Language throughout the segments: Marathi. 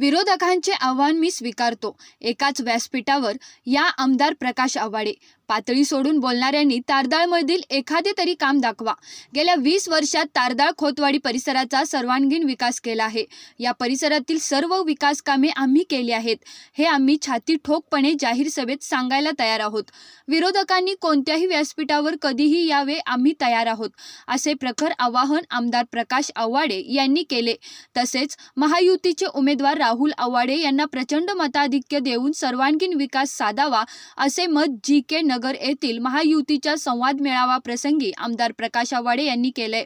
विरोधकांचे आव्हान मी स्वीकारतो. एकाच व्यासपीठावर या आमदार प्रकाश आवाडे पातळी सोडून बोलणाऱ्यांनी तारदाळमधील एखादे तरी काम दाखवा. गेल्या वीस वर्षात तारदाळ खोतवाडी परिसराचा सर्वांगीण विकास केला आहे. या परिसरातील सर्व विकास कामे आम्ही केली आहेत. हे आम्ही छाती ठोकपणे जाहीर सभेत सांगायला तयार आहोत. विरोधकांनी कोणत्याही व्यासपीठावर कधीही यावे आम्ही तयार आहोत असे प्रखर आवाहन आमदार प्रकाश आव्हाडे यांनी केले. तसेच महायुतीचे उमेदवार राहुल आव्हाडे यांना प्रचंड मताधिक्य देऊन सर्वांगीण विकास साधावा असे मत जी के नगर येथील महायुतीच्या संवाद मेळावा प्रसंगी आमदार प्रकाश आव्हाडे यांनी केले.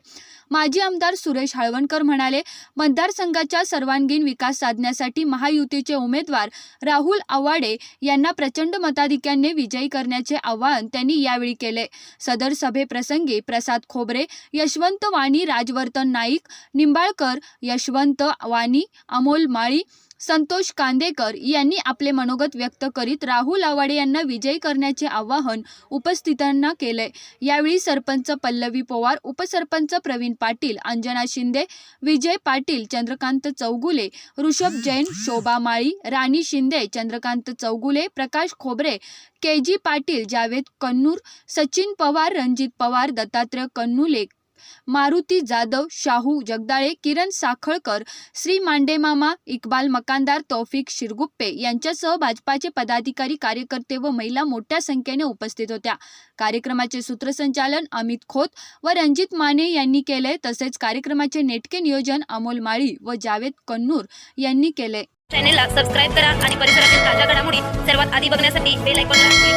माजी आमदार सुरेश हळवणकर म्हणाले मतदारसंघाच्या सर्वांगीण विकास साधण्यासाठी महायुतीचे उमेदवार राहुल आव्हाडे यांना प्रचंड मताधिक्याने विजयी करण्याचे आवाहन त्यांनी यावेळी केले. सदर सभेप्रसंगी प्रसाद खोबरे यशवंत वाणी राजवर्तन नाईक निंबाळकर यशवंत वाणी अमोल माळी संतोष कांदेकर यांनी आपले मनोगत व्यक्त करीत राहुल आवाडे यांना विजयी करण्याचे आवाहन उपस्थितांना केले यावेळी सरपंच पल्लवी पवार उपसरपंच प्रवीण पाटील अंजना शिंदे विजय पाटील चंद्रकांत चौगुले ऋषभ जैन शोभा माळी राणी शिंदे चंद्रकांत चौगुले प्रकाश खोबरे के जी पाटील जावेद कन्नूर सचिन पवार रणजित पवार दत्तात्रय कन्नुले मारुती जाधव शाहू जगदाळे किरण साखळकर श्री मांडेमामा इक्बाल मकानदार तौफिक शिरगुप्पे यांच्यासह भाजपाचे पदाधिकारी कार्यकर्ते व महिला मोठ्या संख्येने उपस्थित होत्या. कार्यक्रमाचे सूत्रसंचालन अमित खोत व रणजित माने यांनी केले तसेच कार्यक्रमाचे नेटके नियोजन अमोल माळी व जावेद कन्नूर यांनी केले. चॅनेलला सबस्क्राईब करा आणि परिसरातील ताज्या घडामोडी सर्वात आधी बघण्यासाठी बेल ऐकून